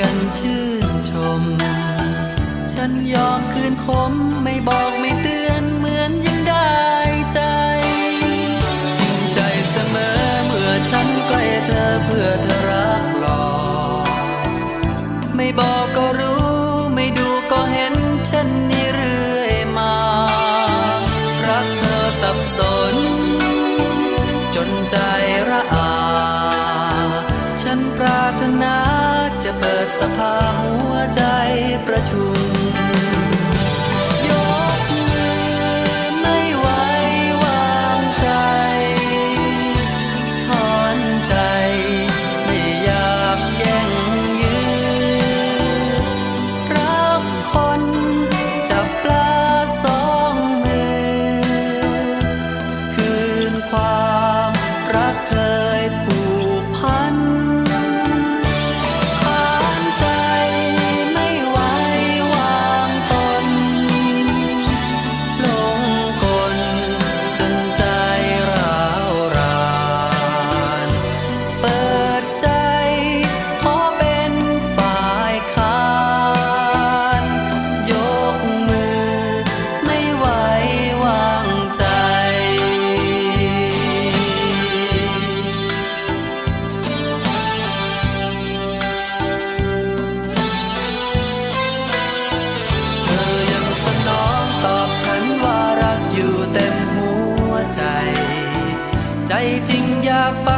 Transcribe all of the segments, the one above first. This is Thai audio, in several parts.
กันชื่นชม ฉันยอมคืนคมไม่บอกไม่เตือนเหมือนยังได้ใจ จริงใจเสมอเมื่อฉันใกล้เธอเพื่อเธอรักหลอไม่บอกก็รู้ไม่ดูก็เห็นฉันนี่เรื่อยมา รักเธอสับสน to out.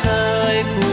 เคยผู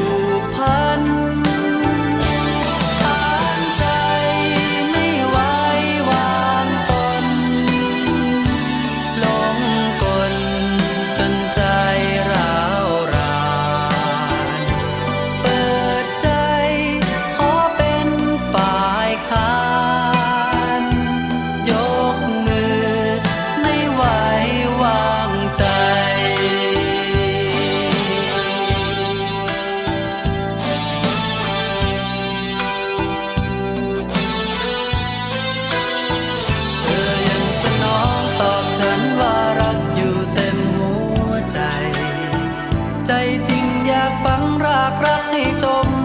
tanto.